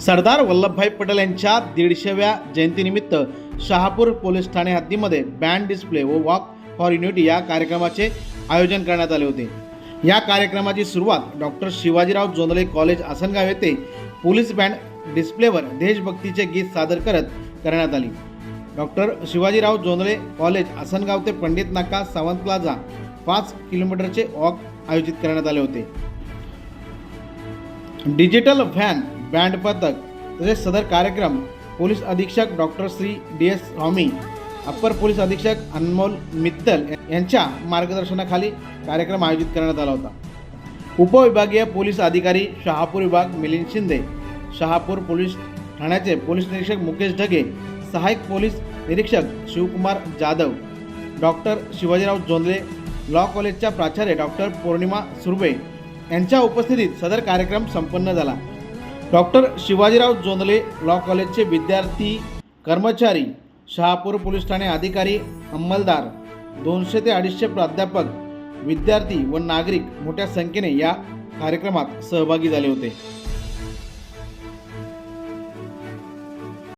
सरदार वल्लभभाई पटेल यांच्या दीडशेव्या जयंतीनिमित्त शहापूर पोलीस ठाणे हद्दीमध्ये बँड डिस्प्ले व वॉक फॉर युनिटी या कार्यक्रमाचे आयोजन करण्यात आले होते. या कार्यक्रमाची सुरुवात डॉक्टर शिवाजीराव जोंदळे कॉलेज आसनगाव येथे पोलीस बँड डिस्प्लेवर देशभक्तीचे गीत सादर करत करण्यात आली. डॉक्टर शिवाजीराव जोंदळे कॉलेज आसनगाव ते पंडित नाका सावंत प्लाझा पाच किलोमीटरचे वॉक आयोजित करण्यात आले होते. डिजिटल व्हॅन बँड पथक तसेच सदर कार्यक्रम पोलीस अधीक्षक doctor Shri D S Swami upper police अधीक्षक अनमोल मित्तल यांच्या मार्गदर्शनाखाली कार्यक्रम आयोजित करण्यात आला होता. उपविभागीय पोलीस अधिकारी शहापूर विभाग मिलिंद शिंदे शहापूर पोलीस ठाण्याचे पोलीस निरीक्षक मुकेश ढगे सहाय्यक पोलीस निरीक्षक शिवकुमार जाधव डॉक्टर शिवाजीराव जोंधळे लॉ कॉलेजच्या प्राचार्य डॉक्टर पौर्णिमा सुर्वे यांच्या उपस्थितीत सदर कार्यक्रम संपन्न झाला. डॉक्टर शिवाजीराव जोंदले लॉ कॉलेजचे विद्यार्थी कर्मचारी शहापूर पोलीस ठाणे अधिकारी अंमलदार दोनशे ते अडीचशे प्राध्यापक विद्यार्थी व नागरिक मोठ्या संख्येने या कार्यक्रमात सहभागी झाले होते.